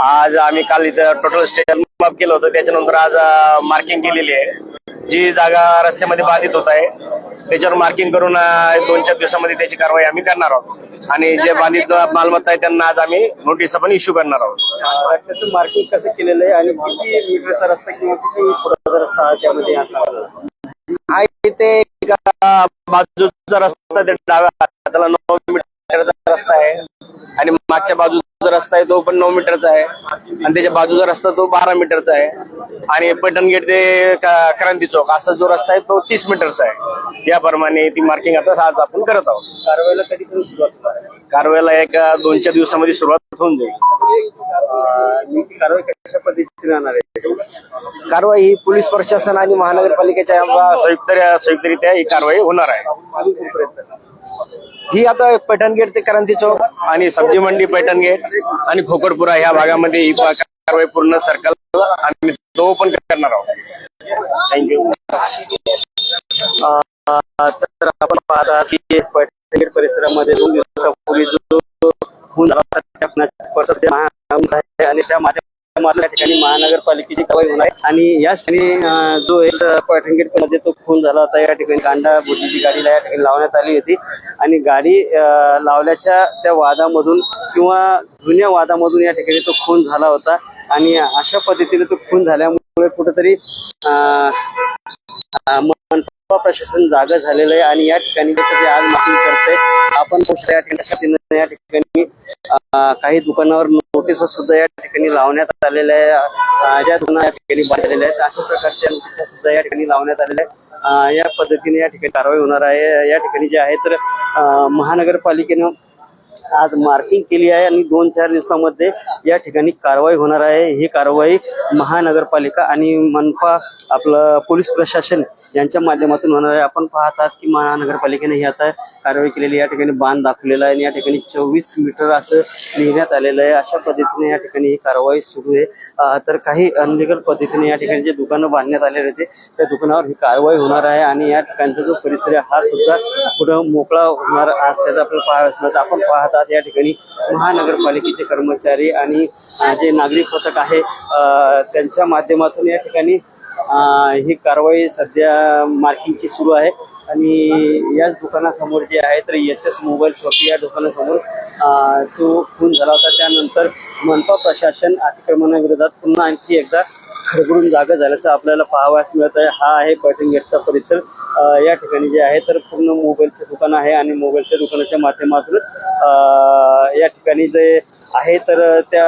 आज आम्ही काल इथं टोटल स्टेशन माप केलं होतं. त्याच्यानंतर आज मार्किंग केलेली आहे. जी जागा रस्त्यामध्ये बाधित होत आहे त्याच्यावर मार्किंग करून दोन चार दिवसामध्ये त्याची कारवाई आम्ही करणार आहोत. आणि जे बाधित मालमत्ता आहे त्यांना आज आम्ही नोटीस पण इश्यू करणार आहोत. रस्त्याचं मार्किंग कसं केलेलं आहे आणि किती मीटरचा रस्ता किंवा किती फुटाचा रस्ता त्यामध्ये हा इथे बाजूचा रस्ता ते डाव्या हाताला नऊ मीटरचा रस्ता आहे. आणि मागच्या बाजूचा रस्ता आहे तो पण नऊ मीटरचा आहे. आणि त्याच्या बाजूचा रस्ता तो बारा मीटरचा आहे. आणि पैठण गेट ते क्रांती चौक असा जो रस्ता आहे तो तीस मीटरचा आहे. याप्रमाणे ती मार्किंग आता आज आपण करत आहोत. कारवाईला कधी? कारवाईला एक दोन चार दिवसामध्ये सुरुवात होऊन जाईल. कारवाई कशा पद्धतीने राहणार आहे? कारवाई ही पोलीस प्रशासन आणि महानगरपालिकेच्या संयुक्त संयुक्तरित्या ही कारवाई होणार आहे. ही आता पैठण गेट ते क्रांती चौक आणि सब्जी मंडी पैठण गेट आणि खोकडपुरा ह्या भागामध्ये ही कारवाई पूर्ण सर्कल आम्ही तो पण करणार आहोत थँक्यू तर आपण पाहता की पैठण परिसरामध्ये दोन दिवसापूर्वी जो खून झाला होता त्या खुनाची परिस्थिती महागाम आहे आणि त्या माध्यमातून या ठिकाणी महानगरपालिकेची कारवाई होणार आहे. आणि याच ठिकाणी जो एक पैठण गेटमध्ये तो खून झाला होता या ठिकाणी कांदा बुद्धीची गाडीला या ठिकाणी लावण्यात आली होती. आणि गाडी लावल्याच्या त्या वादामधून किंवा जुन्या वादामधून या ठिकाणी तो खून झाला होता. आणि अशा पद्धतीने तो खून झाल्यामुळे कुठेतरी मनपा प्रशासन जागा झालेलं आहे. आणि या ठिकाणी आज मागणी करते आपण या ठिकाणी या ठिकाणी काही दुकानावर नोटीस सुद्धा या ठिकाणी लावण्यात आलेल्या आहे. ज्या दुकाना या ठिकाणी बांधलेल्या आहेत अशा प्रकारच्या नोटीस सुद्धा या ठिकाणी लावण्यात आलेल्या आहेत. या पद्धतीने या ठिकाणी कारवाई होणार आहे. या ठिकाणी जे आहे तर महानगरपालिकेनं आज मार्किंग केली आहे आणि दोन चार दिवसामध्ये या ठिकाणी कारवाई होणार आहे. ही कारवाई महानगरपालिका आणि मनपा आपलं पोलीस प्रशासन यांच्या माध्यमातून होणार आहे. आपण पाहतात की महानगरपालिकेने ही आता कारवाई केलेली या ठिकाणी बांध दाखवलेला आहे आणि या ठिकाणी चोवीस मीटर असं लिहिण्यात आलेलं आहे. अशा पद्धतीने या ठिकाणी ही कारवाई सुरू आहे. तर काही अनलिगल पद्धतीने या ठिकाणी जे दुकानं बांधण्यात आलेले होते त्या दुकानावर ही कारवाई होणार आहे आणि या ठिकाणचा जो परिसर आहे हा सुद्धा पुढं मोकळा होणार. असल्याचं आपल्याला पाहायला आपण आपण राहतात या ठिकाणी महानगरपालिकेचे कर्मचारी आणि जे नागरिक पथक आहे त्यांच्या माध्यमातून या ठिकाणी ही कारवाई सध्या मार्किंगची सुरू आहे. आणि याच दुकानासमोर जे आहे तर एस एस मोबाईल शॉप या दुकानासमोर तो खून झाला होता. त्यानंतर मनपा प्रशासन अतिक्रमणाविरोधात पुन्हा आणखी एकदा खडबडून जागा झाल्याचं आपल्याला पाहावयास मिळत आहे. हा आहे पैठण गेटचा परिसर. या ठिकाणी जे आहे तर पूर्ण मोबाईलचे दुकान आहे आणि मोबाईलच्या दुकानाच्या माध्यमातूनच या ठिकाणी जे आहे तर त्या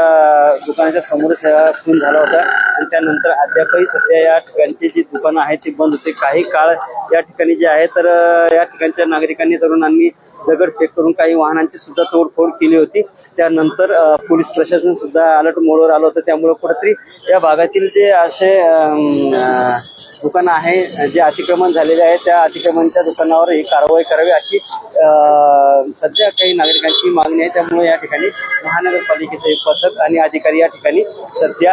दुकानाच्या समोरच खून झाला होता. आणि त्यानंतर अद्यापही सध्या या ठिकाणची जी दुकानं आहेत ती बंद होते. काही काळ या ठिकाणी जे आहे तर या ठिकाणच्या नागरिकांनी तरुणांनी दगडफेक करून काही वाहनांची सुद्धा तोडफोड केली होती. त्यानंतर पोलीस प्रशासन सुद्धा अलर्ट मोडवर आलं होतं. त्यामुळे कुठेतरी या भागातील जे असे दुकानं आहे जे अतिक्रमण झालेले आहे त्या अतिक्रमणच्या दुकानावर ही कारवाई करावी अशी सध्या काही नागरिकांची मागणी आहे. त्यामुळे या ठिकाणी महानगरपालिकेचे पथक आणि अधिकारी या ठिकाणी सध्या